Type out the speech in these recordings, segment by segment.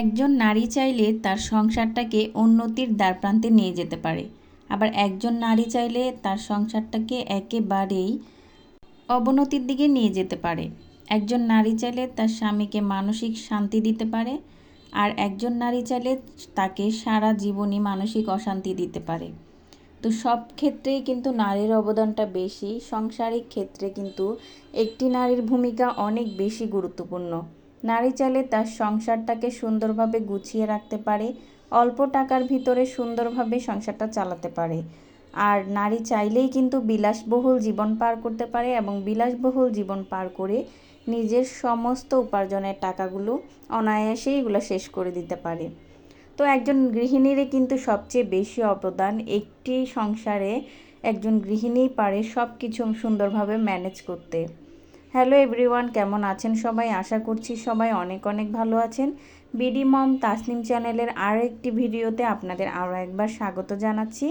একজন নারী চাইলে তার সংসারটাকে উন্নতির দ্বারপ্রান্তে নিয়ে যেতে পারে। আবার একজন নারী চাইলে তার সংসারটাকে একেবারেই অবনতির দিকে নিয়ে যেতে পারে। একজন নারী চাইলে তার স্বামীকে মানসিক শান্তি দিতে পারে আর একজন নারী চাইলে তাকে সারা জীবনই মানসিক অশান্তি দিতে পারে। তো সব ক্ষেত্রেই কিন্তু নারীর অবদানটা বেশি। সংসারিক ক্ষেত্রে কিন্তু একটি নারীর ভূমিকা অনেক বেশি গুরুত্বপূর্ণ। নারী চাইলে তার সংসারটাকে সুন্দরভাবে গুছিয়ে রাখতে পারে, অল্প টাকার ভিতরে সুন্দরভাবে সংসারটা চালাতে পারে। আর নারী চাইলেই কিন্তু বিলাসবহুল জীবন পার করতে পারে এবং বিলাসবহুল জীবন পার করে নিজের সমস্ত উপার্জনের টাকাগুলো অনায়াসেই এগুলো শেষ করে দিতে পারে। তো একজন গৃহিণীরই কিন্তু সবচেয়ে বেশি অবদান একটি সংসারে একজন গৃহিণীই পারে সব কিছু সুন্দরভাবে ম্যানেজ করতে। হ্যালো এভরিওয়ান, কেমন আছেন সবাই? আশা করছি সবাই অনেক অনেক ভালো আছেন। বিডি মম তাসনিম চ্যানেলের আরও একটি ভিডিওতে আপনাদের আরও একবার স্বাগত জানাচ্ছি।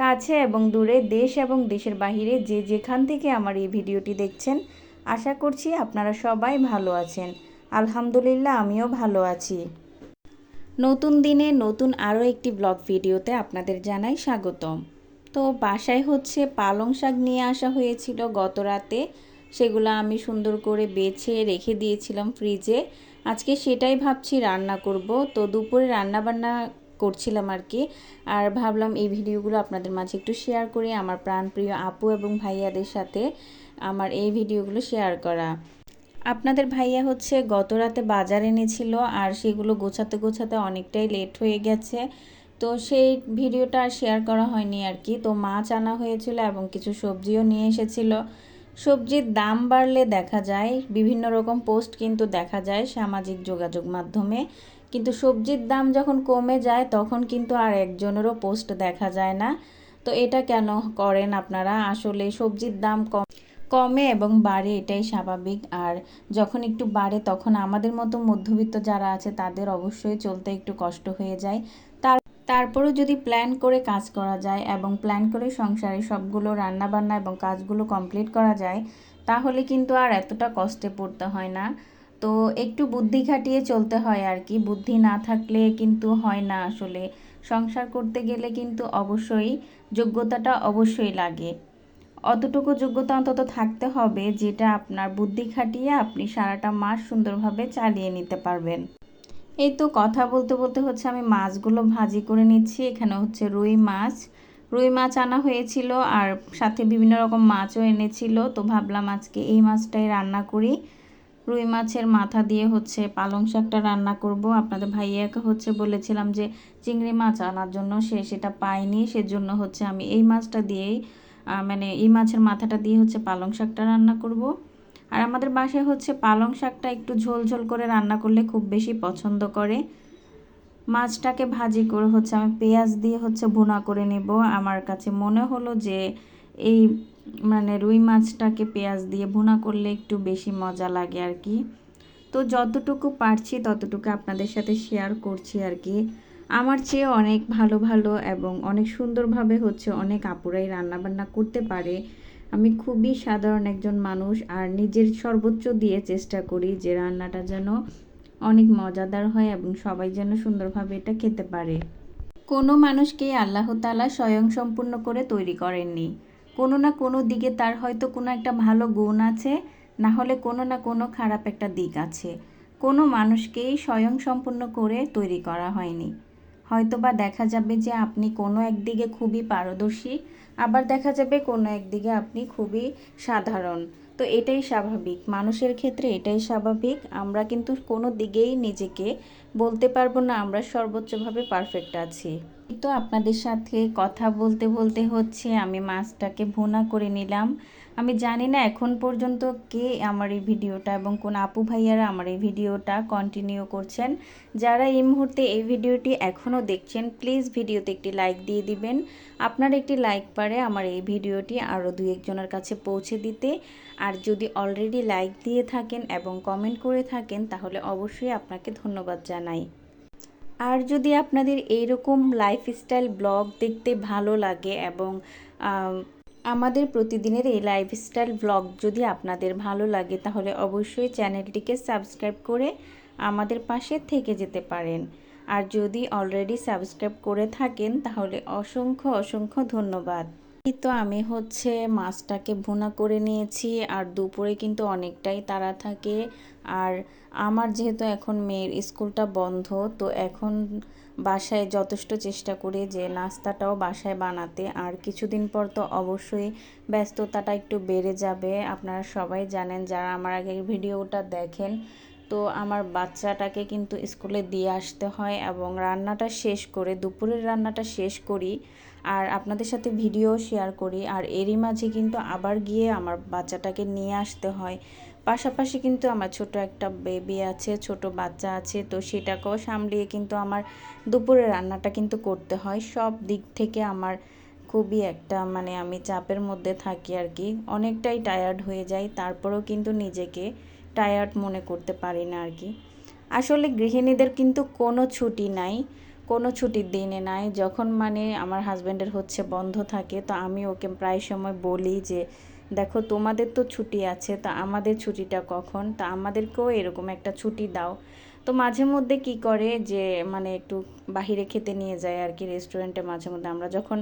কাছে এবং দূরে দেশ এবং দেশের বাহিরে যে যেখান থেকে আমার এই ভিডিওটি দেখছেন, আশা করছি আপনারা সবাই ভালো আছেন। আলহামদুলিল্লাহ, আমিও ভালো আছি। নতুন দিনে নতুন আরও একটি ব্লগ ভিডিওতে আপনাদের জানাই স্বাগতম। তো বাসায় হচ্ছে পালং শাক নিয়ে আসা হয়েছিল গত রাতে। সেগুলো আমি সুন্দর করে বেছে রেখে দিয়েছিলাম ফ্রিজে। আজকে সেটাই ভাবছি রান্না করব। তো দুপুরে রান্না বান্না করছিলাম আর কি আর ভাবলাম এই ভিডিওগুলো আপনাদের মাঝে একটু শেয়ার করি আমার প্রাণপ্রিয় আপু এবং ভাইয়াদের সাথে আমার এই ভিডিওগুলো শেয়ার করা। আপনাদের ভাইয়া হচ্ছে গত রাতে বাজার এনেছিল আর সেগুলো গোছাতে গোছাতে অনেকটাই লেট হয়ে গেছে। তো সেই ভিডিওটা আর শেয়ার করা হয়নি আর কি তো মাছ আনা হয়েছিল এবং কিছু সবজিও নিয়ে এসেছিল। সবজির দাম বাড়লে দেখা যায়, বিভিন্ন রকম পোস্ট কিন্তু দেখা যায় সামাজিক যোগাযোগ মাধ্যমে। কিন্তু সবজির দাম যখন কমে যায়, তখন কিন্তু আর একজনেরও পোস্ট দেখা যায় না। তো এটা কেন করেন আপনারা? আসলে সবজির দাম কম কমে এবং বাড়ে, এটাই স্বাভাবিক। আর যখন একটু বাড়ে, তখন আমাদের মতো মধ্যবিত্ত যারা আছে, তাদের অবশ্যই চলতে একটু কষ্ট হয়ে যায়। তার তারপরেও যদি প্ল্যান করে কাজ করা যায় এবং প্ল্যান করে সংসারে সবগুলো রান্নাবান্না এবং কাজগুলো কমপ্লিট করা যায়, তাহলে কিন্তু আর এতটা কষ্টে পড়তে হয় না। তো একটু বুদ্ধি খাটিয়ে চলতে হয় আর কি। বুদ্ধি না থাকলে কিন্তু হয় না আসলে। সংসার করতে গেলে কিন্তু অবশ্যই যোগ্যতাটা অবশ্যই লাগে। অতটুকু যোগ্যতা অন্তত থাকতে হবে, যেটা আপনার বুদ্ধি খাটিয়ে আপনি সারাটা মাস সুন্দরভাবে চালিয়ে নিতে পারবেন। এই তো কথা বলতে বলতে হচ্ছে আমি মাছগুলো ভাজি করে নিচ্ছি। এখানে হচ্ছে রুই মাছ। রুই মাছ আনা হয়েছিল আর সাথে বিভিন্ন রকম মাছও এনেছিল। তো ভাবলাম আজকে এই মাছটাই রান্না করি। রুই মাছের মাথা দিয়ে হচ্ছে পালং শাকটা রান্না করব। আপনাদের ভাইয়াকে হচ্ছে বলেছিলাম যে চিংড়ি মাছ আনার জন্য সে সেটা পায়নি। সেজন্য হচ্ছে আমি এই মাছটা দিয়েই মানে এই মাছের মাথাটা দিয়ে হচ্ছে পালং শাকটা রান্না করব। আর আমাদের বাসায় হচ্ছে পালং শাকটা একটু ঝোল ঝোল করে রান্না করলে খুব বেশি পছন্দ করে। মাছটাকে ভাজি করে হচ্ছে আমি পেঁয়াজ দিয়ে হচ্ছে ভুনা করে নেব। আমার কাছে মনে হলো যে এই মানে রুই মাছটাকে পেঁয়াজ দিয়ে ভুনা করলে একটু বেশি মজা লাগে আর কি। তো যতটুকু পারছি ততটুকু আপনাদের সাথে শেয়ার করছি আর কি। আমার চেয়ে অনেক ভালো ভালো এবং অনেক সুন্দরভাবে হচ্ছে অনেক আপুরাই রান্নাবান্না করতে পারে। আমি খুবই সাধারণ একজন মানুষ আর নিজের সর্বোচ্চ দিয়ে চেষ্টা করি যে রান্নাটা যেন অনেক মজাদার হয় এবং সবাই যেন সুন্দরভাবে এটা খেতে পারে। কোনো মানুষকেই আল্লাহ তালা স্বয়ং সম্পূর্ণ করে তৈরি করেননি। কোনো না কোনো দিকে তার হয়তো কোনো একটা ভালো গুণ আছে, না হলে কোনো না কোনো খারাপ একটা দিক আছে। কোনো মানুষকেই স্বয়ং সম্পূর্ণ করে তৈরি করা হয়নি। হয়তো বা দেখা যাবে যে আপনি কোনো একদিকে খুবই পারদর্শী আবার দেখা যাবে কোনো একদিকে আপনি খুবই সাধারণ। তো এটাই স্বাভাবিক। মানুষের ক্ষেত্রে এটাই স্বাভাবিক। আমরা কিন্তু কোনো দিকেই নিজেকে বলতে পারব না। আমরা সর্বোচ্চভাবে পারফেক্ট আছি। তো আপনাদের সাথে কথা বলতে বলতে হচ্ছে। আমি মাছটাকে ভুনা করে নিলাম। আমি জানি না এখন পর্যন্ত কে আমার এই ভিডিওটা এবং কোন আপু ভাইয়ারা আমার এই ভিডিওটা কন্টিনিউ করছেন। যারা এই মুহূর্তে এই ভিডিওটি এখনও দেখছেন প্লিজ ভিডিওতে একটি লাইক দিয়ে দিবেন। আপনার একটি লাইক পারে আমার এই ভিডিওটি আরও দু একজনের কাছে পৌঁছে দিতে। আর যদি অলরেডি লাইক দিয়ে থাকেন এবং কমেন্ট করে থাকেন, তাহলে অবশ্যই আপনাকে ধন্যবাদ জানাই। আর যদি আপনাদের এইরকম লাইফস্টাইল ব্লগ দেখতে ভালো লাগে এবং আমাদের প্রতিদিনের এই লাইফস্টাইল ব্লগ যদি আপনাদের ভালো লাগে, তাহলে অবশ্যই চ্যানেলটিকে সাবস্ক্রাইব করে আমাদের পাশে থেকে যেতে পারেন। আর যদি অলরেডি সাবস্ক্রাইব করে থাকেন, তাহলে অসংখ্য অসংখ্য ধন্যবাদ। তো আমি হচ্ছে মাছটাকে ভুনা করে নিয়েছি, আর দুপুরে কিন্তু অনেকটাই তাড়া থাকে। আর আমার যেহেতু এখন মেয়ের স্কুলটা বন্ধ, তো এখন বাসায় যথেষ্ট চেষ্টা করি যে নাস্তাটাও বাসায় বানাতে। আর কিছুদিন পর তো অবশ্যই ব্যস্ততাটা একটু বেড়ে যাবে। আপনারা সবাই জানেন যারা আমার আগের ভিডিওটা দেখেন, তো আমার বাচ্চাটাকে কিন্তু স্কুলে দিয়ে আসতে হয় এবং রান্নাটা শেষ করে, দুপুরের রান্নাটা শেষ করি আর আপনাদের সাথে ভিডিও শেয়ার করি। আর এরই মাঝে কিন্তু আবার গিয়ে আমার বাচ্চাটাকে নিয়ে আসতে হয়। পাশাপাশি কিন্তু আমার ছোট একটা বেবি আছে, ছোট বাচ্চা আছে, তো সেটাকেও সামলিয়ে কিন্তু আমার দুপুরে রান্নাটা কিন্তু করতে হয়। সব দিক থেকে আমার খুবই একটা মানে আমি চাপের মধ্যে থাকি আর কি। অনেকটাই টায়ার্ড হয়ে যাই, তারপরেও কিন্তু নিজেকে টায়ার্ড মনে করতে পারি না আর কি। আসলে গৃহিণীদের কিন্তু কোনো ছুটি নাই, কোনো ছুটির দিনে নাই। যখন মানে আমার হাজব্যান্ডের হচ্ছে বন্ধ থাকে, তো আমি ওকে প্রায় সময় বলি যে দেখো, তোমাদের তো ছুটি আছে, তা আমাদের ছুটিটা কখন? তা আমাদেরকেও এরকম একটা ছুটি দাও। তো মাঝে মধ্যে কি করে যে মানে একটু বাহিরে খেতে নিয়ে যায় আর কি রেস্টুরেন্টে মাঝে মধ্যে। আমরা যখন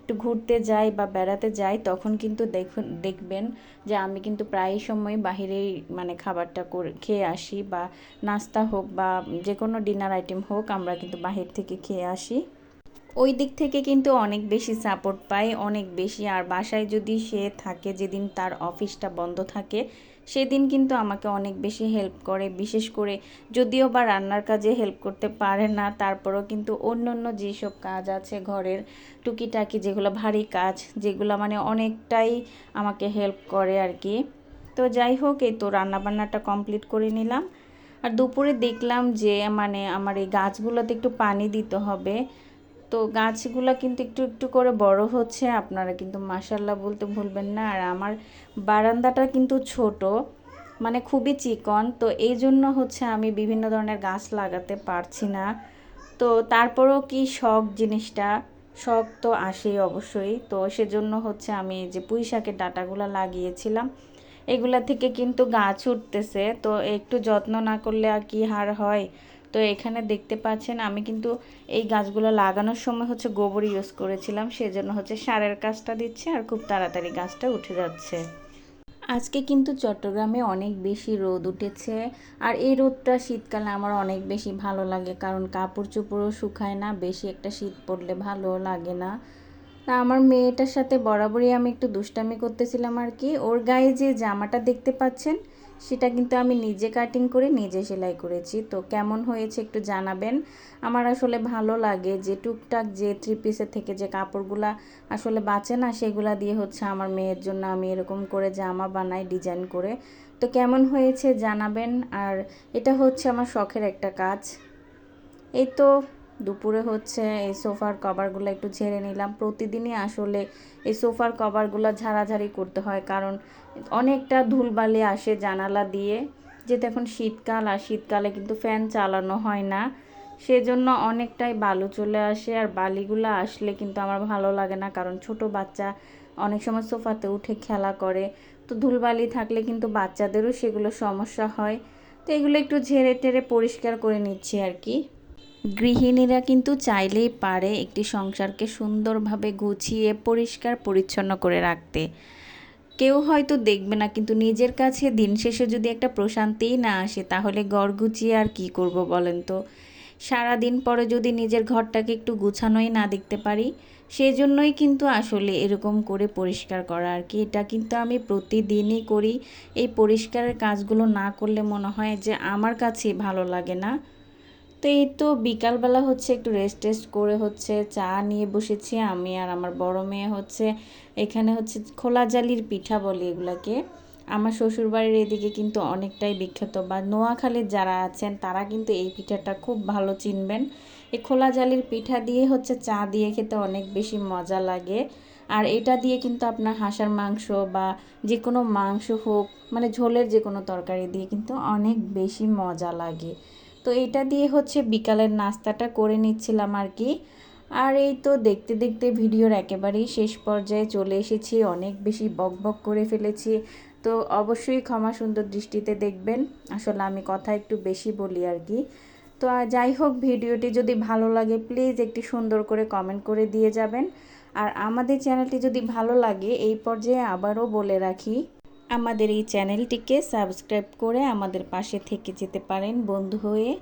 একটু ঘুরতে যাই বা বেড়াতে যাই, তখন কিন্তু দেখুন, দেখবেন যে আমি কিন্তু প্রায় সময় বাহিরেই মানে খাবারটা করে, খেয়ে আসি বা নাস্তা হোক বা যে কোনো ডিনার আইটেম হোক, আমরা কিন্তু বাহির থেকে খেয়ে আসি। ওই দিক থেকে কিন্তু অনেক বেশি সাপোর্ট পায়, অনেক বেশি। আর বাসায় যদি সে থাকে, যেদিন তার অফিসটা বন্ধ থাকে, সেদিন কিন্তু আমাকে অনেক বেশি হেল্প করে। বিশেষ করে যদিও বা রান্নার কাজে হেল্প করতে পারে না, তারপরও কিন্তু অন্য অন্য যেসব কাজ আছে ঘরের টুকিটাকি, যেগুলো ভারী কাজ, যেগুলো মানে অনেকটাই আমাকে হেল্প করে আর কি। তো যাই হোক, এই তো রান্নাবান্নাটা কমপ্লিট করে নিলাম। আর দুপুরে দেখলাম যে মানে আমার এই গাছগুলোতে একটু পানি দিতে হবে। তো গাছগুলো কিন্তু একটু একটু করে বড় হচ্ছে, আপনারা কিন্তু মাসাল্লাহ বলতে ভুলবেন না। আর আমার বারান্দাটা কিন্তু ছোট মানে খুবই চিকন, তো এই জন্য হচ্ছে আমি বিভিন্ন ধরনের গাছ লাগাতে পারছি না। তো তারপরেও কি শখ জিনিসটা? শখ তো আসেই অবশ্যই, তো সেজন্য হচ্ছে আমি যে পুঁই শাকের ডাটাগুলো লাগিয়েছিলাম, এগুলা থেকে কিন্তু গাছ উঠতেছে, তো একটু যত্ন না করলে আর কি হার হয়? তো এখানে দেখতে পাচ্ছেন আমি কিন্তু এই গাছগুলো লাগানোর সময় হচ্ছে গোবর ইউজ করেছিলাম, সেজন্য হচ্ছে সারের কাজটা দিচ্ছে আর খুব তাড়াতাড়ি গাছটা উঠে যাচ্ছে। আজকে কিন্তু চট্টগ্রামে অনেক বেশি রোদ উঠেছে আর এই রোদটা শীতকালে আমার অনেক বেশি ভালো লাগে কারণ কাপড় চোপড়ও শুকায় না, বেশি একটা শীত পড়লে ভালো লাগে না। তা আমার মেয়েটার সাথে বরাবরই আমি একটু দুষ্টামি করতেছিলাম আর কি। ওর গায়ে যে জামাটা দেখতে পাচ্ছেন সেটা কিন্তু আমি নিজে কাটিং করে নিজে সেলাই করেছি। তো কেমন হয়েছে একটু জানাবেন। আমার আসলে ভালো লাগে যে টুকটাক যে থ্রি পিসের থেকে যে কাপড়গুলা আসলে বাঁচে না, সেগুলা দিয়ে হচ্ছে আমার মেয়ের জন্য আমি এরকম করে জামা বানাই ডিজাইন করে। তো কেমন হয়েছে জানাবেন। আর এটা হচ্ছে আমার শখের একটা কাজ। এই তো দুপুরে হচ্ছে এই সোফার কভারগুলো একটু ঝেড়ে নিলাম। প্রতিদিনই আসলে এই সোফার কভারগুলো ঝাড়াঝাড়ি করতে হয়, কারণ অনেকটা ধুলবালি আসে জানালা দিয়ে। যেহেতু এখন শীতকাল, আর শীতকালে কিন্তু ফ্যান চালানো হয় না, সেজন্য অনেকটাই বালু চলে আসে। আর বালিগুলো আসলে কিন্তু আমার ভালো লাগে না, কারণ ছোট বাচ্চা অনেক সময় সোফাতে উঠে খেলা করে। তো ধুলবালি থাকলে কিন্তু বাচ্চাদেরও সেগুলো সমস্যা হয়। তো এগুলো একটু ঝেড়ে টেরে পরিষ্কার করে নিচ্ছি আর কি। গৃহিণীরা কিন্তু চাইলেই পারে একটি সংসারকে সুন্দরভাবে গুছিয়ে, পরিষ্কার, পরিচ্ছন্ন করে রাখতে। কেউ হয়তো দেখবে না, কিন্তু নিজের কাছে দিন শেষে যদি একটা প্রশান্তিই না আসে, তাহলে গড় গুছিয়ে আর কি করব বলেন তো? সারা দিন পরে যদি নিজের ঘরটাকে একটু গুছানোই না দেখতে পারি, সেজন্যই কিন্তু আসলে এরকম করে পরিষ্কার করা আর কি। এটা কিন্তু আমি প্রতিদিনই করি। এই পরিষ্কারের কাজগুলো না করলে মনে হয় যে আমার কাছে ভালো লাগে না। তো এই তো বিকালবেলা হচ্ছে একটু রেস্ট টেস্ট করে হচ্ছে চা নিয়ে বসেছি আমি আর আমার বড় মেয়ে হচ্ছে এখানে হচ্ছে খোলা জালির পিঠা বলে এগুলাকে। আমার শ্বশুরবাড়ির এদিকে কিন্তু অনেকটাই বিখ্যাত বা নোয়াখালীর যারা আছেন তারা কিন্তু এই পিঠাটা খুব ভালো চিনবেন। এই খোলা জালির পিঠা দিয়ে হচ্ছে চা দিয়ে খেতে অনেক বেশি মজা লাগে। আর এটা দিয়ে কিন্তু আপনার হাঁসার মাংস বা যে কোনো মাংস হোক মানে ঝোলের যে কোনো তরকারি দিয়ে কিন্তু অনেক বেশি মজা লাগে। তো এটা দিয়ে হচ্ছে বিকালের নাস্তাটা করে নিচ্ছিলাম আর কি। আর এই তো দেখতে দেখতে ভিডিওর একেবারেই শেষ পর্যায়ে চলে এসেছি, অনেক বেশি বক বক করে ফেলেছি। তো অবশ্যই ক্ষমা সুন্দর দৃষ্টিতে দেখবেন, আসলে আমি কথা একটু বেশি বলি আর কি। তো যাই হোক, ভিডিওটি যদি ভালো লাগে, প্লিজ একটি সুন্দর করে কমেন্ট করে দিয়ে যাবেন। আর আমাদের চ্যানেলটি যদি ভালো লাগে, এই পর্যায়ে আবারও বলে রাখি আমাদের এই চ্যানেলটিকে সাবস্ক্রাইব করে আমাদের পাশে থেকে যেতে পারেন বন্ধু হয়ে।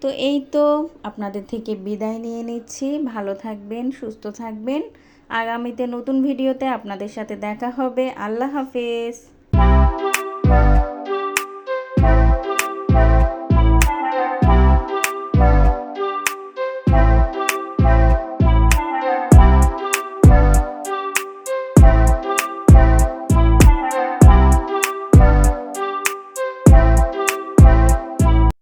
তো এই তো আপনাদের থেকে বিদায় নিয়ে নিচ্ছি। ভালো থাকবেন, সুস্থ থাকবেন। আগামীতে নতুন ভিডিওতে আপনাদের সাথে দেখা হবে। আল্লাহ হাফেজ।